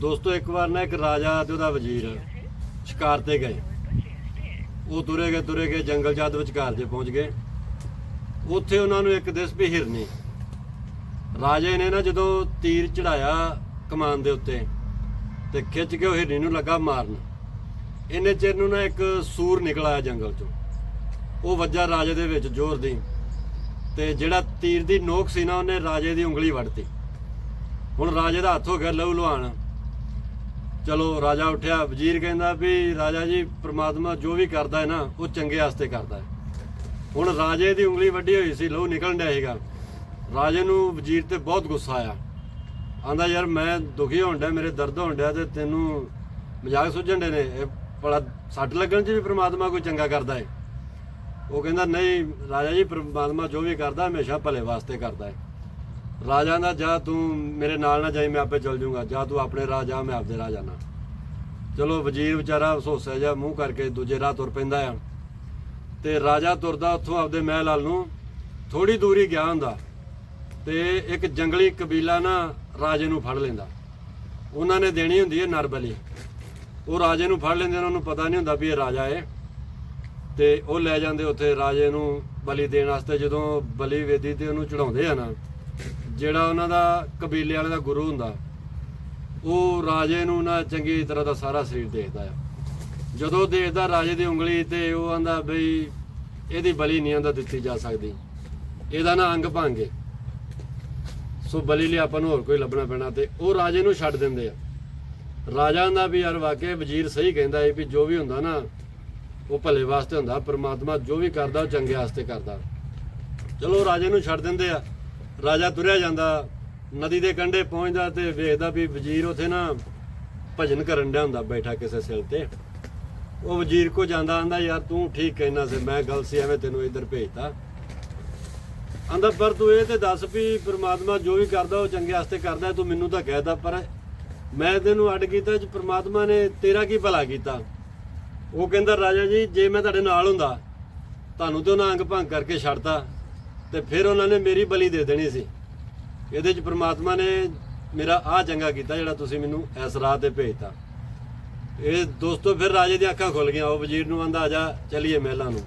ਦੋਸਤੋ, ਇੱਕ ਵਾਰ ਨਾ ਇੱਕ ਰਾਜਾ ਤੇ ਉਹਦਾ ਵਜ਼ੀਰ ਸ਼ਿਕਾਰ ਤੇ ਗਏ। ਉਹ ਤੁਰੇ ਗਏ ਤੁਰੇ ਗਏ, ਜੰਗਲ ਜਾਦ ਵਿਚਕਾਰ ਜੇ ਪਹੁੰਚ ਗਏ। ਉੱਥੇ ਉਹਨਾਂ ਨੂੰ ਇੱਕ ਦਿਸ ਵੀ ਹਿਰਨੀ ਰਾਜੇ ਨੇ ਨਾ ਜਦੋਂ ਤੀਰ ਚੜਾਇਆ ਕਮਾਨ ਦੇ ਉੱਤੇ ਤੇ ਖਿੱਚ ਕੇ ਉਹ ਹਿਰਨੀ ਨੂੰ ਲੱਗਾ ਮਾਰਨ, ਇੰਨੇ ਚਿਰ ਨੂੰ ਨਾ ਇੱਕ ਸੂਰ ਨਿਕਲ ਆਇਆ ਜੰਗਲ ਚੋਂ। ਉਹ ਵੱਜਾ ਰਾਜੇ ਦੇ ਵਿੱਚ ਜ਼ੋਰ ਦੀ ਤੇ ਜਿਹੜਾ ਤੀਰ ਦੀ ਨੋਕ ਸੀ ਨਾ, ਉਹਨੇ ਰਾਜੇ ਦੀ ਉਂਗਲੀ ਵੱਢਤੀ। ਹੁਣ ਰਾਜੇ ਦਾ ਹੱਥ ਹੋ ਗਿਆ ਲਹੂ ਲੁਹਾਨ ਚਲੋ ਰਾਜਾ ਉੱਠਿਆ, ਵਜ਼ੀਰ ਕਹਿੰਦਾ ਵੀ ਰਾਜਾ ਜੀ, ਪ੍ਰਮਾਤਮਾ ਜੋ ਵੀ ਕਰਦਾ ਹੈ ਨਾ, ਉਹ ਚੰਗੇ ਵਾਸਤੇ ਕਰਦਾ ਹੈ। ਹੁਣ ਰਾਜੇ ਦੀ ਉਂਗਲੀ ਵੱਡੀ ਹੋਈ ਸੀ, ਲਹੂ ਨਿਕਲਣ ਡਿਆ ਸੀਗਾ। ਰਾਜੇ ਨੂੰ ਵਜ਼ੀਰ ਤੇ ਬਹੁਤ ਗੁੱਸਾ ਆਇਆ। ਆਂਦਾ, ਯਾਰ, ਮੈਂ ਦੁਖੀ ਹੋਣ ਡਿਆ, ਮੇਰੇ ਦਰਦ ਹੋਣ ਡਿਆ ਤੇ ਤੈਨੂੰ ਮਜ਼ਾਕ ਸੁਝਣ ਡੇ ਨੇ। ਇਹ ਬੜਾ ਸੱਟ ਲੱਗਣ 'ਚ ਵੀ ਪ੍ਰਮਾਤਮਾ ਕੋਈ ਚੰਗਾ ਕਰਦਾ ਹੈ ਉਹ ਕਹਿੰਦਾ, ਨਹੀਂ, ਰਾਜਾ ਜੀ, ਪ੍ਰਮਾਤਮਾ ਜੋ ਵੀ ਕਰਦਾ, ਹਮੇਸ਼ਾ ਭਲੇ ਵਾਸਤੇ ਕਰਦਾ ਹੈ ਰਾਜਾ ਦਾ ਜਾ ਤੂੰ ਮੇਰੇ ਨਾਲ ਨਾ ਜਾਈ, ਮੈਂ ਆਪੇ ਚੱਲ ਜਾਊਂਗਾ ਜਾ ਤੂੰ ਆਪਣੇ ਰਾਹ ਜਾ ਮੈਂ ਆਪਦੇ ਰਾਹ ਜਾਣਾ ਚਲੋ ਵਜ਼ੀਰ ਵਿਚਾਰਾ ਅਫਸੋਸਿਆ ਜਾ ਮੂੰਹ ਕਰਕੇ ਦੂਜੇ ਰਾਹ ਤੁਰ ਪੈਂਦਾ ਆ। ਤੇ ਰਾਜਾ ਤੁਰਦਾ ਉੱਥੋਂ ਆਪਦੇ ਮਹਿਲ ਵੱਲ ਨੂੰ। ਥੋੜੀ ਦੂਰੀ ਗਿਆ ਹੁੰਦਾ। ਤੇ ਇੱਕ ਜੰਗਲੀ ਕਬੀਲਾ ਨਾ ਰਾਜੇ ਨੂੰ ਫੜ ਲੈਂਦਾ। ਉਹਨਾਂ ਨੇ ਦੇਣੀ ਹੁੰਦੀ ਹੈ ਨਰ ਬਲੀ ਉਹ ਰਾਜੇ ਨੂੰ ਫੜ ਲੈਂਦੇ ਉਹਨਾਂ ਨੂੰ ਪਤਾ ਨਹੀਂ ਹੁੰਦਾ ਵੀ ਇਹ ਰਾਜਾ ਹੈ। ਤੇ ਉਹ ਲੈ ਜਾਂਦੇ ਉੱਥੇ ਰਾਜੇ ਨੂੰ ਬਲੀ ਦੇਣ ਵਾਸਤੇ। ਜਦੋਂ ਬਲੀ ਵੇਦੀ ਤੇ ਉਹਨੂੰ ਚੜਾਉਂਦੇ ਆ ਨਾ ਜਿਹੜਾ ਉਹਨਾਂ ਦਾ ਕਬੀਲੇ ਵਾਲੇ ਦਾ ਗੁਰੂ ਹੁੰਦਾ, ਉਹ ਰਾਜੇ ਨੂੰ ਨਾ ਚੰਗੀ ਤਰ੍ਹਾਂ ਦਾ ਸਾਰਾ ਸਰੀਰ ਦੇਖਦਾ ਆ। ਜਦੋਂ ਦੇਖਦਾ ਰਾਜੇ ਦੀ ਉਂਗਲੀ ਤੇ ਉਹ ਆਂਦਾ ਬਈ ਇਹਦੀ ਬਲੀ ਨਹੀਂ ਆਂਦਾ ਦਿੱਤੀ ਜਾ ਸਕਦੀ, ਇਹਦਾ ਨਾ ਅੰਗ ਭਾਂਗੇ ਸੋ ਬਲੀ ਲਈ ਆਪਾਂ ਨੂੰ ਹੋਰ ਕੋਈ ਲੱਭਣਾ ਪੈਣਾ ਤੇ ਉਹ ਰਾਜੇ ਨੂੰ ਛੱਡ ਦਿੰਦੇ ਆ। ਰਾਜਾ ਦਾ ਵੀ ਯਾਰ ਵਾਕਿਆ ਵਜ਼ੀਰ ਸਹੀ ਕਹਿੰਦਾ ਏ ਵੀ ਜੋ ਵੀ ਹੁੰਦਾ ਨਾ, ਉਹ ਭਲੇ ਵਾਸਤੇ ਹੁੰਦਾ, ਪਰਮਾਤਮਾ ਜੋ ਵੀ ਕਰਦਾ ਉਹ ਚੰਗੇ ਵਾਸਤੇ ਕਰਦਾ। ਚਲੋ ਰਾਜੇ ਨੂੰ ਛੱਡ ਦਿੰਦੇ ਆ। ਰਾਜਾ ਤੁਰਿਆ ਜਾਂਦਾ, ਨਦੀ ਦੇ ਕੰਢੇ ਪਹੁੰਚਦਾ ਤੇ ਵੇਖਦਾ ਵੀ ਵਜ਼ੀਰ ਉਥੇ ਨਾ ਭਜਨ ਕਰਨ ਡਿਆ ਹੁੰਦਾ, ਬੈਠਾ ਕਿਸੇ ਸਿਰ ਤੇ। ਉਹ ਵਜ਼ੀਰ ਕੋ ਜਾਂਦਾ, ਆਂਦਾ, ਯਾਰ ਤੂੰ ਠੀਕ ਕਹਿਣਾ ਸੀ, ਮੈਂ ਗਲਤ ਸੀ, ਐਵੇਂ ਤੈਨੂੰ ਇੱਧਰ ਭੇਜਤਾ। ਆਂਦਾ, ਪਰ ਤੂੰ ਇਹ ਤੇ ਦੱਸ ਵੀ ਪ੍ਰਮਾਤਮਾ ਜੋ ਵੀ ਕਰਦਾ, ਉਹ ਚੰਗੇ ਵਾਸਤੇ ਕਰਦਾ ਤੂੰ ਮੈਨੂੰ ਤਾਂ ਕਹਿਦਾ ਪਰ ਮੈਂ ਤੈਨੂੰ ਅੱਡ ਕੀਤਾ ਜੀ, ਪ੍ਰਮਾਤਮਾ ਨੇ ਤੇਰਾ ਕੀ ਭਲਾ ਕੀਤਾ? ਉਹ ਕਹਿੰਦਾ, ਰਾਜਾ ਜੀ, ਜੇ ਮੈਂ ਤੁਹਾਡੇ ਨਾਲ ਹੁੰਦਾ, ਤੁਹਾਨੂੰ ਤੇ ਉਹਨਾਂ ਅੰਗ ਭੰਗ ਕਰਕੇ ਛੱਡਤਾ ਤੇ ਫਿਰ ਉਹਨਾਂ ਨੇ ਮੇਰੀ ਬਲੀ ਦੇ ਦੇਣੀ ਸੀ। ਇਹਦੇ ਚ ਪ੍ਰਮਾਤਮਾ ਨੇ ਮੇਰਾ ਆ ਚੰਗਾ ਕੀਤਾ ਜਿਹੜਾ ਤੁਸੀਂ ਮੈਨੂੰ ਇਸ ਰਾਹ ਤੇ ਭੇਜਤਾ। ਇਹ ਦੋਸਤੋ, ਫਿਰ ਰਾਜੇ ਦੀਆਂ ਅੱਖਾਂ ਖੁੱਲ ਗਈਆਂ। ਉਹ ਵਜ਼ੀਰ ਨੂੰ ਆਂਦਾ, ਆ ਜਾ, ਚਲੀਏ ਮਹਿਲਾਂ ਨੂੰ।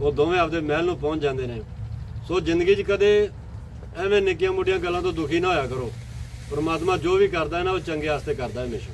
ਉਹ ਦੋਵੇਂ ਆਪਦੇ ਮਹਿਲ ਨੂੰ ਪਹੁੰਚ ਜਾਂਦੇ ਨੇ। ਸੋ ਜ਼ਿੰਦਗੀ 'ਚ ਕਦੇ ਐਵੇਂ ਨਿੱਕੀਆਂ ਮੋਟੀਆਂ ਗੱਲਾਂ ਤੋਂ ਦੁਖੀ ਨਾ ਹੋਇਆ ਕਰੋ। ਪਰਮਾਤਮਾ ਜੋ ਵੀ ਕਰਦਾ ਹੈ ਨਾ, ਉਹ ਚੰਗੇ ਵਾਸਤੇ ਕਰਦਾ ਹੈ ਹਮੇਸ਼ਾ।